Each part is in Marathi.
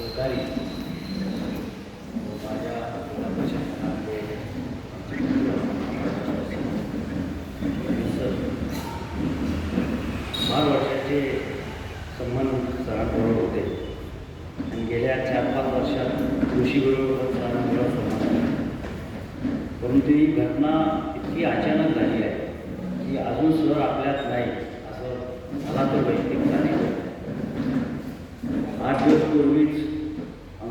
सहकारी माझ्या फार वर्षाचे संबंध सरांबरोबर होते. आणि गेल्या चार पाच वर्षात कृषीबरोबर सरांबरोबर संबंध परंतु ही घटना इतकी अचानक झाली आहे की अजून सर आपल्यात नाही असं मला तर वैयक्तिक नाही आठ दिवस पूर्वीच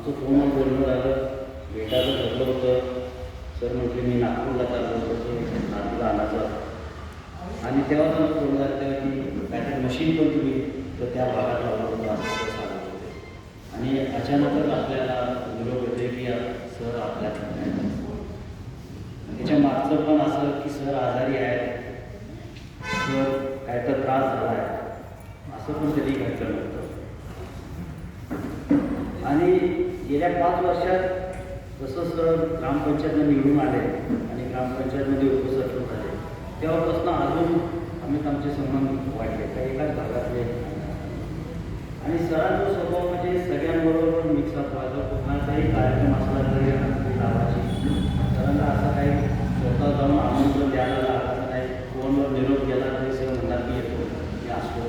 आमचं फोनवर बोलणं झालं. भेटायचं ठरलं होतं. सर म्हटले मी नागपूरला चाललो होतो. नागपूरला आणायचं आणि तेव्हा पण फोन झाला तेव्हा की काहीतरी मशीन पण तुम्ही? तर त्या भागात लावलं होतं. असं सांगत होते. आणि अचानकच आपल्याला निरोप होते की सर आपल्या त्याच्या मागचं पण असं की सर आजारी आहेत. सर काय तर त्रास झाला आहे. असं पण कधी घडलं नव्हतं आणि गेल्या पाच वर्षात जसं सर ग्रामपंचायतनं निवडून आले आणि ग्रामपंचायतमध्ये उपसरपंच झाले. तेव्हापासून अजून आम्ही आमचे संबंध वाढले त्या एकाच भागातले. आणि सरांचा स्वभाव म्हणजे सगळ्यांबरोबर मिक्सअप व्हायचा. कुठलाचाही कार्यक्रम असला तरी हजेरी लावायची. सरांना असं काही स्वतः जाऊन आमंत्रण द्यायला लागायचं नाही फोनवर निरोप गेला तरी सर म्हणणार की येतो मी असतो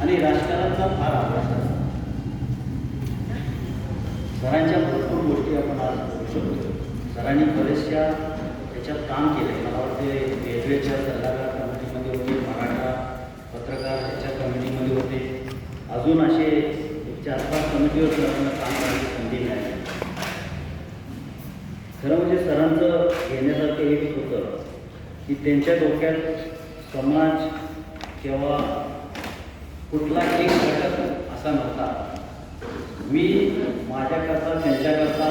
आणि राजकारणाचा फार अभ्यास आहे सरांच्या भरपूर गोष्टी आपण आज करू शकतो. सरांनी बरेचशा त्याच्यात काम केलं मला वाटते रेल्वेच्या सल्लागार कमिटीमध्ये होते मराठा पत्रकार ह्याच्या कमिटीमध्ये होते. अजून असे चार पाच कमिटीवर सरांना काम करायची संधी मिळाली. खरं म्हणजे सरांचं घेण्यासारखं एक होतं की त्यांच्या डोक्यात समाज किंवा कुठला एक घटक असा नव्हता. मी माझ्याकरता त्यांच्याकरता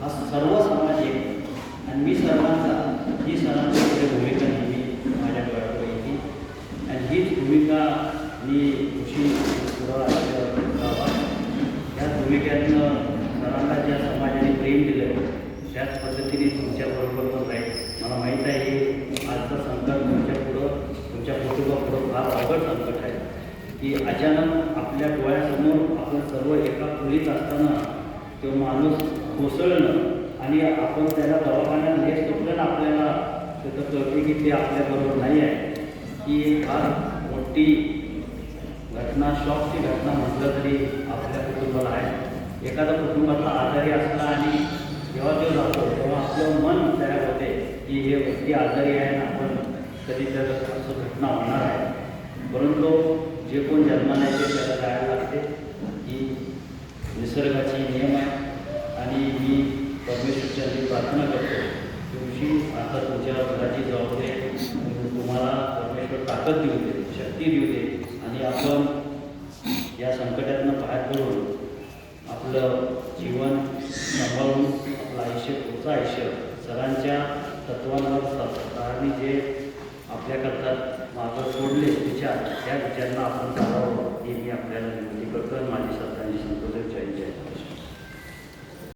हा सर्व समाज एक. आणि मी सर्वांचा ही सरांची भूमिका नेहमी माझ्या डोळ्यापुढे येते आणि हीच भूमिका मी खुशी या भूमिकेतनं सरांना ज्या समाजाने प्रेम दिलं त्याच पद्धतीने तुमच्याबरोबर पण राहील. मला माहीत आहे आजचं संकट तुमच्या पुढं तुमच्या कुटुंबापुढं फार अवघड संकट की अचानक आपल्या डोळ्यासमोर आपण सर्व एका खोलीत असताना तो माणूस कोसळणं आणि आपण त्याला दवाखान्यात नेस ना आपल्याला त्याचं कळते की ते आपल्याबरोबर नाही आहे. ही फार मोठी घटना शॉकची घटना म्हटलं तरी आपल्या कुटुंबाला आहे. एखादा कुटुंबातला आजारी असला आणि जेव्हा तो जातो तेव्हा आपलं मन तयार होते की हे व्यक्ती आजारी आहे आणि आपण कधी तर असं घटना होणार आहे. परंतु जे कोण जन्माला येते त्याला जायला लागते ही निसर्गाचे नियम आहे. आणि मी परमेश्वरच्या प्रार्थना करतो तुमची आता तुमच्या घराची जबाबदारी आहे. तुम्हाला परमेश्वर ताकद देऊ दे शक्ती देऊ दे. आणि आपण या संकटातनं बाहेर पडून आपलं जीवन सांभाळून आपलं आयुष्य पुढचं आयुष्य सरांच्या तत्वांवर सरांनी जे आपल्याकरता मागं सोडले विचार त्या विचारांना आपण चालावं हे मी आपल्याला विनंती करतो आणि माझी श्रद्धांची संतोष जय आहे.